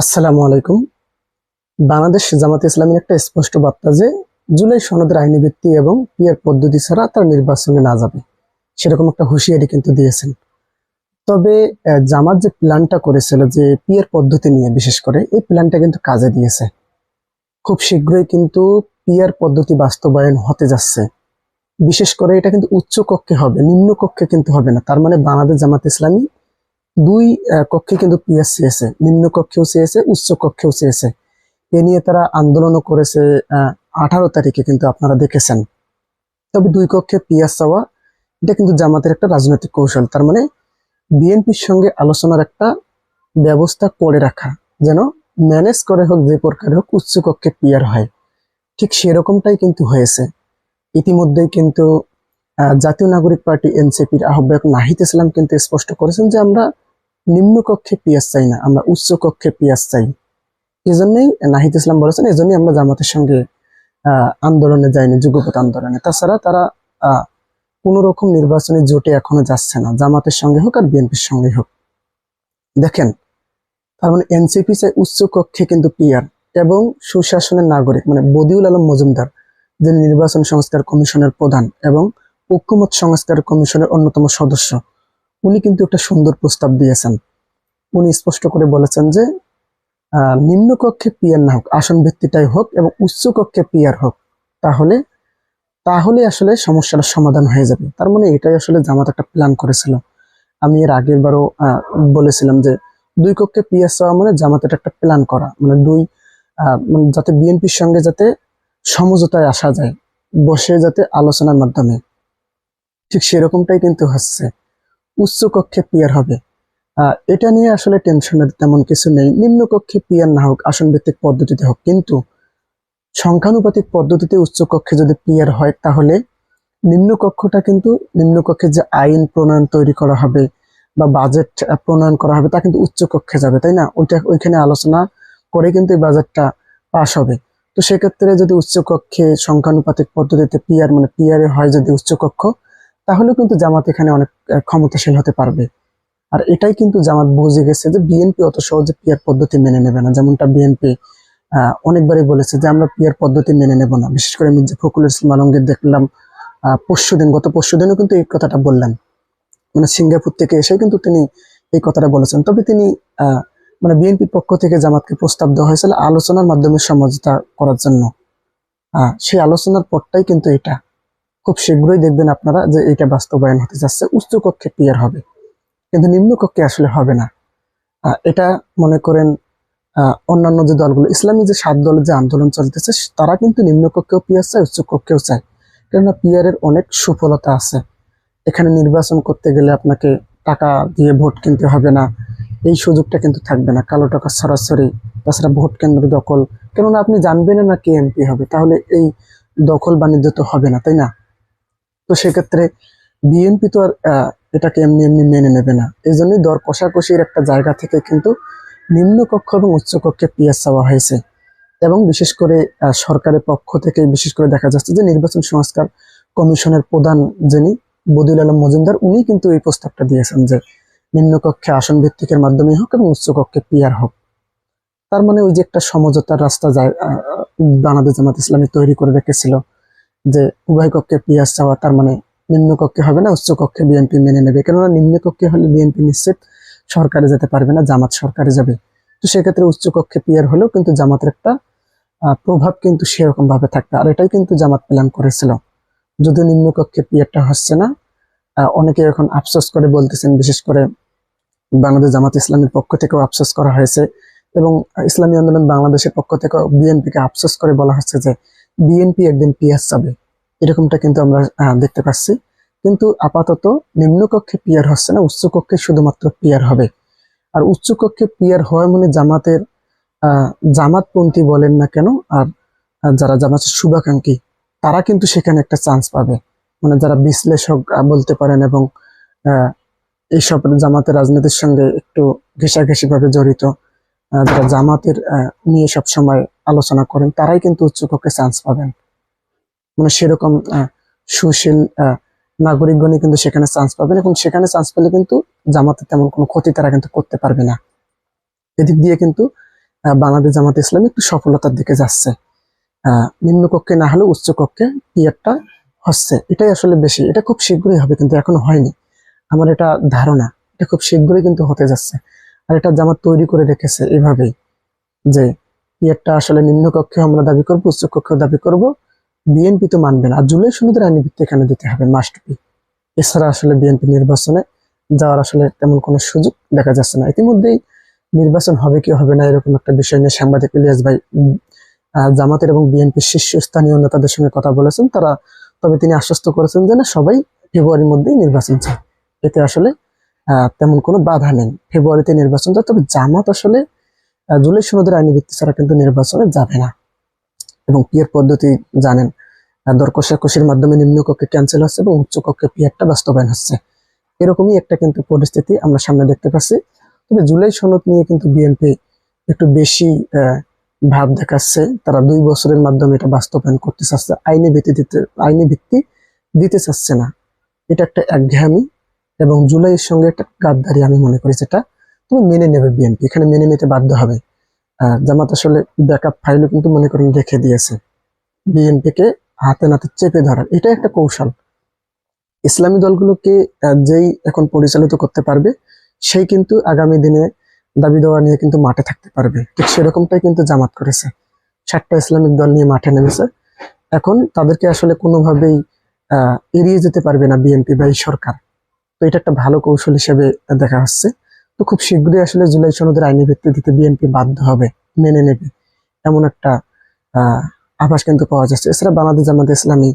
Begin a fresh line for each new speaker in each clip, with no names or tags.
আসসালামু আলাইকুম। বাংলাদেশ জামাত ইসলামের একটা স্পষ্ট বার্তা যে, জুলাই সনদের আইনি ভিত্তি এবং পিয়ার পদ্ধতি ছাড়া তার নির্বাচনে না যাবে। সেরকম একটা হুঁশিয়ারি কিন্তু দিয়েছেন। তবে জামাত যে প্ল্যানটা করেছিল যে পিয়ার পদ্ধতি নিয়ে বিশেষ করে, এই প্ল্যানটা কিন্তু কাজে দিয়েছে। খুব শীঘ্রই কিন্তু পিয়ার পদ্ধতি বাস্তবায়ন হতে যাচ্ছে। বিশেষ করে এটা কিন্তু উচ্চ কক্ষে হবে, নিম্ন কক্ষে কিন্তু হবে না। তার মানে বাংলাদেশ জামাত ইসলামী দুই কক্ষে কিন্তু পিএস চেয়েছে নিম্ন কক্ষেও চেয়েছে উচ্চ কক্ষেও চেয়েছে এ নিয়ে তারা আন্দোলনও করেছে আঠারো তারিখে কিন্তু আপনারা দেখেছেন। তবে দুই কক্ষে পিয়াস চাওয়া, এটা কিন্তু জামাতের একটা রাজনৈতিক কৌশল। তার মানে বিএনপির সঙ্গে আলোচনার একটা ব্যবস্থা করে রাখা, যেন ম্যানেজ করে হোক, যে প্রকারে হোক, উচ্চ কক্ষে পিয়ার হয়। ঠিক সেরকমটাই কিন্তু হয়েছে। ইতিমধ্যেই কিন্তু জাতীয় নাগরিক পার্টি এনসিপির আহ্বায়ক নাহিদ ইসলাম কিন্তু স্পষ্ট করেছেন যে আমরা নিম্ন কক্ষে পিয়াস চাই না, আমরা উচ্চ কক্ষে পিয়াস চাই। এই জন্যই নাহিদ ইসলাম বলেছেন এই জন্যই আমরা জামাতের সঙ্গে আন্দোলনে যাইনি যুগপথ আন্দোলনে। তাছাড়া তারা কোন রকম নির্বাচনী জোটে এখনও যাচ্ছে না, জামাতের সঙ্গে হোক আর বিএনপির সঙ্গে হোক। দেখেন, তার মানে এনসিপি চাই উচ্চ কক্ষে কিন্তু পিয়ার, এবং সুশাসনের নাগরিক মানে বদিউল আলম মজুমদার, যিনি নির্বাচন সংস্কার কমিশনের প্রধান এবং ঐক্যমত সংস্কার কমিশনের অন্যতম সদস্য উনি কিন্তু একটা সুন্দর প্রস্তাব দিয়েছেন। উনি স্পষ্ট করে বলেছেন যে আহ, নিম্ন কক্ষে পিয়ার না হোক আসন ভিত্তিটাই হোক এবং উচ্চ কক্ষে পিয়ার হোক তাহলে তাহলে আসলে সমস্যার সমাধান হয়ে যাবে। তার মানে এটাই আসলে জামাত একটা প্ল্যান করেছিল। আমি এর আগের বারও বলেছিলাম যে দুই কক্ষে পিয়ার চাওয়া মানে জামাতের একটা প্ল্যান করা। মানে দুই মানে যাতে বিএনপির সঙ্গে যাতে সমঝোতায় আসা যায় বসে যাতে আলোচনার মাধ্যমে। ঠিক সেরকমটাই কিন্তু হচ্ছে। উচ্চ কক্ষে পিয়ার হবে এটা নিয়ে আসলে টেনশনের তেমন কিছু নেই। নিম্ন কক্ষে পিয়ার না হোক আসন ভিত্তিক পদ্ধতিতে হোক। কিন্তু সংখ্যানুপাতিক পদ্ধতিতে উচ্চ কক্ষে যদি পিয়ার হয়, তাহলে নিম্ন কক্ষটা কিন্তু নিম্ন কক্ষে যে আইন প্রণয়ন তৈরি করা হবে বা বাজেট প্রণয়ন করা হবে, তা কিন্তু উচ্চ কক্ষে যাবে, তাই না? ওইটা, ওইখানে আলোচনা করে কিন্তু এই বাজেটটা পাশ হবে। তো সেক্ষেত্রে যদি উচ্চ কক্ষে সংখ্যানুপাতিক পদ্ধতিতে পিয়ার মানে পিয়ারে হয় যদি উচ্চ কক্ষ তাহলে কিন্তু জামাত এখানে অনেক ক্ষমতাশীল হতে পারবে। আর এটাই কিন্তু জামাত বুঝে গেছে যে বিএনপি অত সহজে পিয়ার পদ্ধতি মেনে নেবে না। যেমনটা বিএনপি অনেকবারই বলেছে যে আমরা পিয়ার পদ্ধতি মেনে নেব না। বিশেষ করে মির্জা ফখরুল ইসলাম আলমগীর দেখলাম পরশু দিন, গত পরশু দিনও কিন্তু এই কথাটা বললেন। মানে সিঙ্গাপুর থেকে এসে কিন্তু তিনি এই কথাটা বলেছেন। তবে তিনি মানে বিএনপির পক্ষ থেকে জামাতকে প্রস্তাব দেওয়া হয়েছিল আলোচনার মাধ্যমে সমঝোতা করার জন্য। সেই আলোচনার পরটাই কিন্তু এটা। খুব শীঘ্রই দেখবেন আপনারা যে এটা বাস্তবায়ন হতে যাচ্ছে উচ্চ কক্ষে পিয়ার হবে। কিন্তু নিম্ন কক্ষে আসলে হবে না। এটা মনে করেন অন্যান্য যে দলগুলো, ইসলামী যে সাত দলের যে আন্দোলন চলতেছে, তারা কিন্তু নিম্ন কক্ষেও পিয়ার চায় উচ্চ কক্ষেও চায়। কেননা পিয়ারের অনেক সুফলতা আছে। এখানে নির্বাচন করতে গেলে আপনাকে টাকা দিয়ে ভোট কিনতে হবে না। এই সুযোগটা কিন্তু থাকবে না। কালো টাকা সরাসরি, তাছাড়া ভোট কেন্দ্র দখল। কেননা আপনি জানবেন না কে এমপি হবে। তাহলে এই দখল বাণিজ্য তো হবে না, তাই না? তো সেক্ষেত্রে বিএনপি তো আর এটাকে এমনি এমনি মেনে নেবে না। এই জন্যই দর কষাকষির একটা জায়গা থেকে কিন্তু নিম্ন কক্ষ এবং উচ্চ কক্ষে পিয়াস চাওয়া হয়েছে। এবং বিশেষ করে সরকারের পক্ষ থেকে বিশেষ করে দেখা যাচ্ছে যে নির্বাচন সংস্কার কমিশনের প্রধান যিনি বদিউল আলম মজুমদার, উনি কিন্তু এই প্রস্তাবটা দিয়েছেন যে নিম্নকক্ষে আসন ভিত্তিকের মাধ্যমে হোক এবং উচ্চকক্ষে পিয়ার হোক। তার মানে ওই যে একটা সমঝোতার রাস্তা যায় বাংলাদেশ জামাত ইসলামী তৈরি করে রেখেছিল। যে উভয় কক্ষে পিয়ার চাওয়া, তার মানে নিম্ন কক্ষে হবে না, উচ্চ কক্ষে বিএনপি মেনে নেবে। কেননা নিম্ন কক্ষে হলে বিএনপি নিশ্চিত সরকারে যেতে পারবে না, জামাত সরকারে যাবে। তো সেক্ষেত্রে উচ্চ কক্ষে পিয়ার হলেও কিন্তু জামাতের একটা প্রভাব কিন্তু সেরকম ভাবে থাকবে। আর এটাই কিন্তু জামাত প্ল্যান করেছিল। যদিও নিম্ন কক্ষে পিয়ারটা হচ্ছে না অনেকে এখন আফসোস করে বলতেছেন, বিশেষ করে বাংলাদেশ জামাত ইসলামের পক্ষ থেকেও আফসোস করা হয়েছে এবং ইসলামী আন্দোলন বাংলাদেশের পক্ষ থেকে বিএনপিকে আফসোস করে বলা হচ্ছে যে বিএনপি একদিন পিয়ার চাবে। এরকমটা কিন্তু আমরা দেখতে পাচ্ছি। কিন্তু আপাতত নিম্নকক্ষে পিয়ার হচ্ছে না, উচ্চকক্ষে শুধুমাত্র পিয়ার হবে। আর উচ্চকক্ষে পিয়ার হয় মানে জামাতের জামাতপন্থী বলেন না কেন, আর যারা জামাতের শুভাকাঙ্ক্ষী, তারা কিন্তু সেখানে একটা চান্স পাবে। মানে যারা বিশ্লেষক বলতে পারেন এবং এইসব জামাতের রাজনীতির সঙ্গে একটু ঘেঁষাঘেঁষি ভাবে জড়িত যারা জামাতের নিয়ে সব সময় আলোচনা করেন, তারাই কিন্তু উচ্চকক্ষে চান্স পাবেন। মানে সেরকম সুশীল নাগরিকগণই কিন্তু সেখানে চান্স পাবেন এবং সেখানে চান্স পেলে কিন্তু জামাতের তেমন কোনো ক্ষতি তারা কিন্তু করতে পারবে না। এদিক দিয়ে কিন্তু বাংলাদেশ জামাত ইসলামী একটু সফলতার দিকে যাচ্ছে। নিম্নকক্ষে না হলেও উচ্চকক্ষে পিয়ারটা হচ্ছে। এটাই আসলে বেশি, এটা খুব শীঘ্রই হবে কিন্তু এখনও হয়নি। আমার এটা ধারণা, এটা খুব শীঘ্রই কিন্তু হতে যাচ্ছে। আর এটা জামাত তৈরি করে রেখেছে এভাবেই যে পিয়ারটা আসলে নিম্নকক্ষে আমরা দাবি করব উচ্চকক্ষেও দাবি করব, বিএনপি তো মানবে না। আর জুলাই আইনি ভিত্তি এখানে দিতে হবে মাস্ট বি এছাড়া আসলে বিএনপি নির্বাচনে যাওয়ার আসলে তেমন কোনো সুযোগ দেখা যাচ্ছে না। ইতিমধ্যেই নির্বাচন হবে কি হবে না এরকম একটা বিষয় নিয়ে সাংবাদিক ইলিয়াস ভাই জামাতের এবং বিএনপির শীর্ষস্থানীয় নেতাদের সঙ্গে কথা বলেছেন। তারা, তবে তিনি আশ্বস্ত করেছেন যে না, সবাই ফেব্রুয়ারির মধ্যেই নির্বাচন চায়। এতে আসলে তেমন কোনো বাধা নেই। ফেব্রুয়ারিতে নির্বাচন চায় তবে জামাত আসলে জুলাই সনদের আইনি ভিত্তি ছাড়া কিন্তু নির্বাচনে যাবে না। এবং পিয়ার পদ্ধতি জানেন দর মাধ্যমে নিম্নকক্ষে ক্যান্সেল হচ্ছে এবং উচ্চকক্ষে পিয়ারটা বাস্তবায়ন হচ্ছে। এরকমই একটা কিন্তু পরিস্থিতি আমরা সামনে দেখতে পাচ্ছি। তবে জুলাই সনদ নিয়ে কিন্তু বিএনপি একটু বেশি ভাব দেখাচ্ছে। তারা দুই বছরের মাধ্যমে এটা বাস্তবায়ন করতে চাচ্ছে। আইনি ভিত্তি দিতে আইনি ভিত্তি দিতে চাচ্ছে না। এটা একটা একঘেয়ামি। এবং জুলাইয়ের সঙ্গে একটা গাদ্দারি আমি মনে করি সেটা তুমি মেনে নেবে বিএনপি। এখানে মেনে নিতে বাধ্য হবে। আহ, জামাত আসলে ব্যাকআপ ফাইলও কিন্তু মনে করেন রেখে দিয়েছে। বিএনপিকে হাতে নাতে চেপে ধরার এটা একটা কৌশল। ইসলামী দলগুলোকে যেই এখন পরিচালিত করতে পারবে সেই কিন্তু আগামী দিনে দাবি দেওয়া নিয়ে কিন্তু মাঠে থাকতে পারবে। ঠিক সেরকমটাই কিন্তু জামাত করেছে। সাতটা ইসলামিক দল নিয়ে মাঠে নেমেছে। এখন তাদেরকে আসলে কোনোভাবেই এড়িয়ে যেতে পারবে না বিএনপি বা এই সরকার। তো এটা একটা ভালো কৌশল হিসেবে দেখা হচ্ছে। তো খুব শীঘ্রই আসলে জুলাই সনদের আইনি ভিত্তি দিতে বিএনপি বাধ্য হবে, মেনে নেবে। এমন একটা আভাস কিন্তু পাওয়া যাচ্ছে। এছাড়া বাংলাদেশ জামাত ইসলামী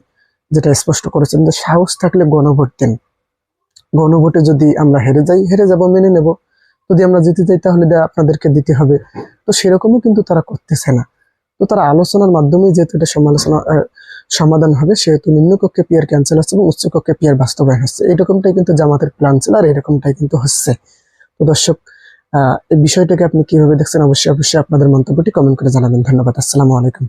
যেটা স্পষ্ট করেছেন যে সাহস থাকলে গণভোট দেন। গণভোটে যদি আমরা হেরে যাই, হেরে যাব, মেনে নেব। যদি আমরা জিতে যাই, তাহলে আপনাদেরকে দিতে হবে। তো সেরকমও কিন্তু তারা করতেছে না। তো তারা আলোচনার মাধ্যমেই যেহেতু এটা সমালোচনা সমাধান হবে, সেহেতু নিম্নকক্ষে পিয়ার ক্যান্সেল হচ্ছে এবং উচ্চকক্ষে পিয়ার বাস্তবায়ন হচ্ছে। এরকমটাই কিন্তু জামাতের প্ল্যান ছিল আর এরকমটাই কিন্তু হচ্ছে। তো দর্শক এই বিষয়টাকে আপনি কীভাবে দেখছেন অবশ্যই অবশ্যই আপনাদের মন্তব্যটি কমেন্ট করে জানাবেন। ধন্যবাদ, আসসালামু আলাইকুম।